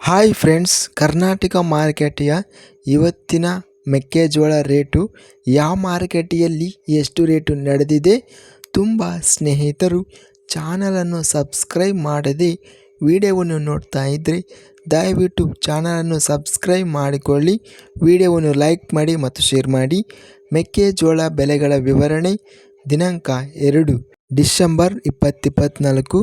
Hi friends Karnataka ಮಾರುಕಟ್ಟೆಯ ಇವತ್ತಿನ ಮೆಕ್ಕೆಜೋಳ ರೇಟು, ಯಾವ ಮಾರುಕಟ್ಟೆಯಲ್ಲಿ ಎಷ್ಟು ರೇಟು ನಡೆದಿದೆ ತುಂಬ ಸ್ನೇಹಿತರು ಚಾನಲನ್ನು ಸಬ್ಸ್ಕ್ರೈಬ್ ಮಾಡದೆ ವಿಡಿಯೋವನ್ನು ನೋಡ್ತಾ ಇದ್ದರೆ ದಯವಿಟ್ಟು ಚಾನಲನ್ನು ಸಬ್ಸ್ಕ್ರೈಬ್ ಮಾಡಿಕೊಳ್ಳಿ, ವಿಡಿಯೋವನ್ನು ಲೈಕ್ ಮಾಡಿ ಮತ್ತು ಶೇರ್ ಮಾಡಿ. ಮೆಕ್ಕೆಜೋಳ ಬೆಲೆಗಳ ವಿವರಣೆ ದಿನಾಂಕ ಎರಡು. ಡಿಸೆಂಬರ್ ಇಪ್ಪತ್ತಿಪ್ಪತ್ನಾಲ್ಕು,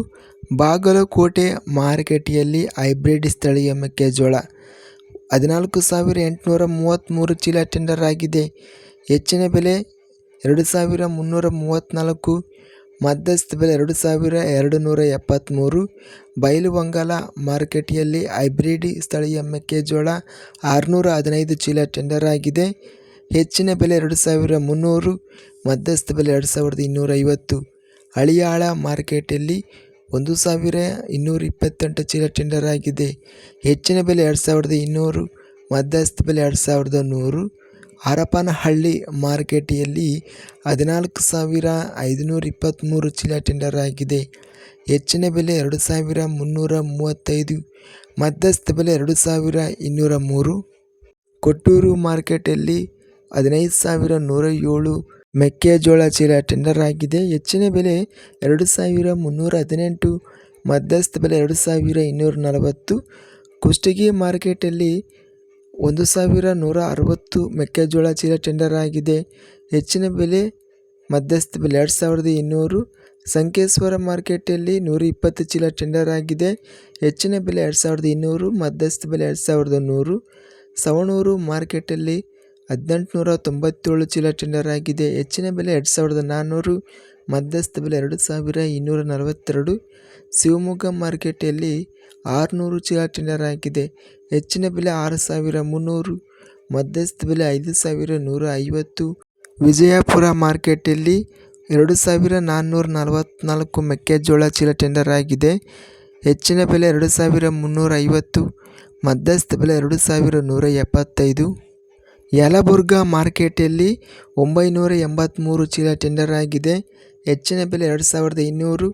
ಬಾಗಲಕೋಟೆ ಮಾರುಕಟ್ಟೆಯಲ್ಲಿ ಹೈಬ್ರಿಡ್ ಸ್ಥಳೀಯ ಮೆಕ್ಕೆಜೋಳ ಹದಿನಾಲ್ಕು ಸಾವಿರ ಎಂಟುನೂರ ಮೂವತ್ತ್ಮೂರು ಚೀಲ ಟೆಂಡರ್ ಆಗಿದೆ. ಹೆಚ್ಚಿನ ಬೆಲೆ ಎರಡು ಸಾವಿರ ಮುನ್ನೂರ ಮೂವತ್ತ್ನಾಲ್ಕು, ಮಧ್ಯಸ್ಥ ಬೆಲೆ ಎರಡು ಸಾವಿರ ಎರಡು ನೂರ ಎಪ್ಪತ್ತ್ಮೂರು. ಬಯಲು ಬಂಗಾಲ ಮಾರುಕಟ್ಟೆಯಲ್ಲಿ ಹೈಬ್ರಿಡ್ ಸ್ಥಳೀಯ ಮೆಕ್ಕೆಜೋಳ ಆರುನೂರ ಹದಿನೈದು ಚೀಲ ಟೆಂಡರ್ ಆಗಿದೆ. ಹೆಚ್ಚಿನ ಬೆಲೆ ಎರಡು ಸಾವಿರ ಮುನ್ನೂರು, ಮಧ್ಯಸ್ಥ ಬೆಲೆ ಎರಡು ಸಾವಿರದ ಇನ್ನೂರ ಐವತ್ತು. ಹಳಿಯಾಳ ಮಾರ್ಕೆಟಲ್ಲಿ ಒಂದು ಸಾವಿರ ಇನ್ನೂರ ಇಪ್ಪತ್ತೆಂಟು ಚೀಲ ಟೆಂಡರ್ ಆಗಿದೆ. ಹೆಚ್ಚಿನ ಬೆಲೆ ಎರಡು ಸಾವಿರದ ಇನ್ನೂರು, ಮಧ್ಯಸ್ಥ ಬೆಲೆ ಎರಡು ಸಾವಿರದ ನೂರು. ಹರಪನಹಳ್ಳಿ ಮಾರ್ಕೆಟಿಯಲ್ಲಿ ಹದಿನಾಲ್ಕು ಸಾವಿರ ಐದುನೂರ ಇಪ್ಪತ್ತ್ಮೂರು ಚೀಲ ಟೆಂಡರ್ ಆಗಿದೆ. ಹೆಚ್ಚಿನ ಬೆಲೆ ಎರಡು ಸಾವಿರ ಮುನ್ನೂರ ಮೂವತ್ತೈದು, ಮಧ್ಯಸ್ಥ ಬೆಲೆ ಎರಡು ಸಾವಿರ ಇನ್ನೂರ ಮೂರು. ಕೊಟ್ಟೂರು ಮಾರ್ಕೆಟಲ್ಲಿ ಹದಿನೈದು ಸಾವಿರ ನೂರ ಏಳು ಮೆಕ್ಕೆಜೋಳ ಚೀಲ ಟೆಂಡರ್ ಆಗಿದೆ. ಹೆಚ್ಚಿನ ಬೆಲೆ ಎರಡು ಸಾವಿರ ಮುನ್ನೂರ ಹದಿನೆಂಟು. ಮಧ್ಯಸ್ಥ ಬೆಲೆ ಎರಡು ಸಾವಿರ ಇನ್ನೂರ ನಲವತ್ತು. ಕುಷ್ಟಗಿ ಮಾರ್ಕೆಟಲ್ಲಿ ಒಂದು ಸಾವಿರ ನೂರ ಅರವತ್ತು ಮೆಕ್ಕೆಜೋಳ ಚೀಲ ಟೆಂಡರ್ ಆಗಿದೆ. ಹೆಚ್ಚಿನ ಬೆಲೆ ಮಧ್ಯಸ್ಥ ಬೆಲೆ ಎರಡು ಸಾವಿರದ ಇನ್ನೂರು. ಸಂಕೇಶ್ವರ ಮಾರ್ಕೆಟಲ್ಲಿ ನೂರ ಇಪ್ಪತ್ತು ಚೀಲ ಟೆಂಡರ್ ಆಗಿದೆ. ಹೆಚ್ಚಿನ ಬೆಲೆ ಎರಡು ಸಾವಿರದ ಇನ್ನೂರು. ಮಧ್ಯಸ್ಥ ಬೆಲೆ ಎರಡು ಸಾವಿರದ ನೂರು. ಸವಣೂರು ಮಾರ್ಕೆಟಲ್ಲಿ ಹದಿನೆಂಟುನೂರ ತೊಂಬತ್ತೇಳು ಚೀಲ ಟೆಂಡರ್ ಆಗಿದೆ ಹೆಚ್ಚಿನ ಬೆಲೆ ಎರಡು ಸಾವಿರದ ನಾನ್ನೂರು ಮಧ್ಯಸ್ಥ ಬೆಲೆ ಎರಡು ಸಾವಿರ ಇನ್ನೂರ ನಲವತ್ತೆರಡು, ಶಿವಮೊಗ್ಗ ಮಾರ್ಕೆಟಲ್ಲಿ ಆರುನೂರು ಚೀಲ ಟೆಂಡರ್ ಆಗಿದೆ ಹೆಚ್ಚಿನ ಬೆಲೆ ಆರು ಸಾವಿರ ಮುನ್ನೂರು, ಮಧ್ಯಸ್ಥ ಬೆಲೆ ಐದು ಸಾವಿರ ನೂರ ಐವತ್ತು. ವಿಜಯಪುರ ಮಾರ್ಕೆಟಲ್ಲಿ ಎರಡು ಸಾವಿರ ನಾನ್ನೂರ ನಲವತ್ತ್ನಾಲ್ಕು ಮೆಕ್ಕೆಜೋಳ ಚೀಲ ಟೆಂಡರ್ ಆಗಿದೆ ಹೆಚ್ಚಿನ ಬೆಲೆ ಎರಡು ಸಾವಿರ ಮುನ್ನೂರ ಐವತ್ತು, ಮಧ್ಯಸ್ಥ ಬೆಲೆ ಎರಡು ಸಾವಿರ ನೂರ ಎಪ್ಪತ್ತೈದು. ಯಲಬುರ್ಗಾ ಮಾರ್ಕೆಟಲ್ಲಿ ಒಂಬೈನೂರ ಎಂಬತ್ತ್ಮೂರು ಚೀಲ ಟೆಂಡರ್ ಆಗಿದೆ. ಹೆಚ್ಚಿನ ಬೆಲೆ ಎರಡು ಸಾವಿರದ ಇನ್ನೂರು,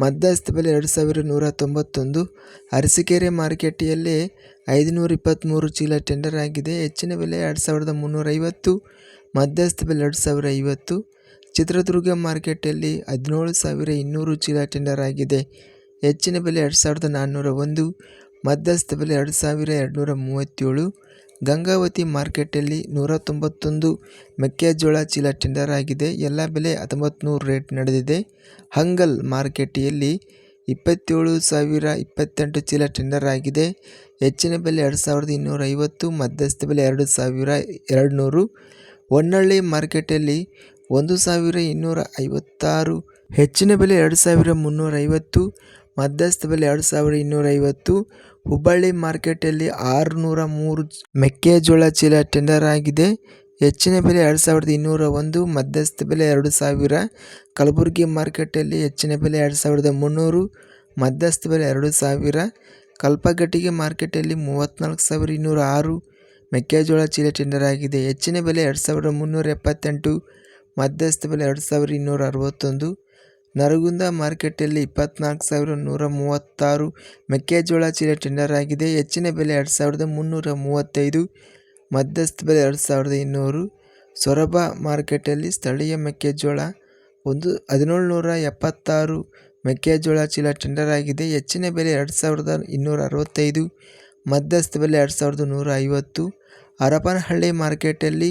ಮಧ್ಯಸ್ಥ ಬೆಲೆ ಎರಡು ಸಾವಿರದ ನೂರ ತೊಂಬತ್ತೊಂದು. ಅರಸೀಕೆರೆ ಮಾರ್ಕೆಟಿಯಲ್ಲಿ ಐದುನೂರ ಇಪ್ಪತ್ತ್ಮೂರು ಚೀಲ ಟೆಂಡರ್ ಆಗಿದೆ. ಹೆಚ್ಚಿನ ಬೆಲೆ ಎರಡು ಸಾವಿರದ ಮುನ್ನೂರೈವತ್ತು, ಮಧ್ಯಸ್ಥ ಬೆಲೆ ಎರಡು ಸಾವಿರ ಐವತ್ತು. ಚಿತ್ರದುರ್ಗ ಮಾರ್ಕೆಟಲ್ಲಿ ಹದಿನೇಳು ಸಾವಿರ ಇನ್ನೂರು ಚೀಲ ಟೆಂಡರ್ ಆಗಿದೆ. ಹೆಚ್ಚಿನ ಬೆಲೆ ಎರಡು ಸಾವಿರದ ನಾನ್ನೂರ ಒಂದು, ಮಧ್ಯಸ್ಥ ಬೆಲೆ ಎರಡು ಸಾವಿರ ಎರಡುನೂರ ಮೂವತ್ತೇಳು. ಗಂಗಾವತಿ ಮಾರ್ಕೆಟಲ್ಲಿ ನೂರ ತೊಂಬತ್ತೊಂದು ಮೆಕ್ಕೆಜೋಳ ಚೀಲ ಟೆಂಡರ್ ಆಗಿದೆ. ಎಲ್ಲ ಬೆಲೆ ಹತ್ತೊಂಬತ್ತು ನೂರು ರೇಟ್ ನಡೆದಿದೆ. ಹಂಗಲ್ ಮಾರ್ಕೆಟಿಯಲ್ಲಿ ಇಪ್ಪತ್ತೇಳು ಸಾವಿರ ಇಪ್ಪತ್ತೆಂಟು ಚೀಲ ಟೆಂಡರ್ ಆಗಿದೆ. ಹೆಚ್ಚಿನ ಬೆಲೆ ಎರಡು ಸಾವಿರದ ಇನ್ನೂರ ಐವತ್ತು, ಮಧ್ಯಸ್ಥ ಬೆಲೆ ಎರಡು ಸಾವಿರ ಎರಡು ನೂರು ಹೊನ್ನಳ್ಳಿ ಮಾರ್ಕೆಟಲ್ಲಿ ಒಂದು ಸಾವಿರ ಇನ್ನೂರ ಐವತ್ತಾರು, ಹೆಚ್ಚಿನ ಬೆಲೆ ಎರಡು ಸಾವಿರ ಮುನ್ನೂರ ಐವತ್ತು, ಮಧ್ಯಸ್ಥ ಬೆಲೆ ಎರಡು ಸಾವಿರ ಇನ್ನೂರ ಐವತ್ತು ಹುಬ್ಬಳ್ಳಿ ಮಾರ್ಕೆಟಲ್ಲಿ ಆರುನೂರ ಮೂರು ಮೆಕ್ಕೆಜೋಳ ಚೀಲ ಟೆಂಡರ್ ಆಗಿದೆ. ಹೆಚ್ಚಿನ ಬೆಲೆ ಎರಡು ಸಾವಿರದ ಇನ್ನೂರ ಒಂದು, ಮಧ್ಯಸ್ಥ ಬೆಲೆ ಎರಡು ಸಾವಿರ. ಕಲಬುರಗಿ ಮಾರ್ಕೆಟಲ್ಲಿ ಹೆಚ್ಚಿನ ಬೆಲೆ ಎರಡು ಸಾವಿರದ ಮುನ್ನೂರು, ಮಧ್ಯಸ್ಥ ಬೆಲೆ ಎರಡು ಸಾವಿರ. ಕಲ್ಪಗಟ್ಟಿಗೆ ಮಾರ್ಕೆಟಲ್ಲಿ ಮೂವತ್ತ್ನಾಲ್ಕು ಸಾವಿರ ಇನ್ನೂರ ಆರು ಮೆಕ್ಕೆಜೋಳ ಚೀಲ ಟೆಂಡರ್ ಆಗಿದೆ. ಹೆಚ್ಚಿನ ಬೆಲೆ ಎರಡು ಸಾವಿರದ ಮುನ್ನೂರ ಎಪ್ಪತ್ತೆಂಟು, ಮಧ್ಯಸ್ಥ ಬೆಲೆ ಎರಡು ಸಾವಿರ ಇನ್ನೂರ ಅರವತ್ತೊಂದು. ನರಗುಂದ ಮಾರ್ಕೆಟಲ್ಲಿ ಇಪ್ಪತ್ನಾಲ್ಕು ಸಾವಿರ ನೂರ ಮೂವತ್ತಾರು ಮೆಕ್ಕೆಜೋಳ ಚೀಲ ಟೆಂಡರ್ ಆಗಿದೆ. ಹೆಚ್ಚಿನ ಬೆಲೆ ಎರಡು ಸಾವಿರದ ಮುನ್ನೂರ ಮೂವತ್ತೈದು, ಮಧ್ಯಸ್ಥ ಬೆಲೆ ಎರಡು ಸಾವಿರದ ಇನ್ನೂರು. ಸೊರಬ ಮಾರ್ಕೆಟಲ್ಲಿ ಸ್ಥಳೀಯ ಮೆಕ್ಕೆಜೋಳ ಒಂದು ಹದಿನೇಳು ನೂರ ಎಪ್ಪತ್ತಾರು ಮೆಕ್ಕೆಜೋಳ ಚೀಲ ಟೆಂಡರ್ ಆಗಿದೆ. ಹೆಚ್ಚಿನ ಬೆಲೆ ಎರಡು ಸಾವಿರದ ಇನ್ನೂರ ಅರವತ್ತೈದು, ಮಧ್ಯಸ್ಥ ಬೆಲೆ ಎರಡು ಸಾವಿರದ ನೂರ ಐವತ್ತು. ಹರಪನಹಳ್ಳಿ ಮಾರ್ಕೆಟಲ್ಲಿ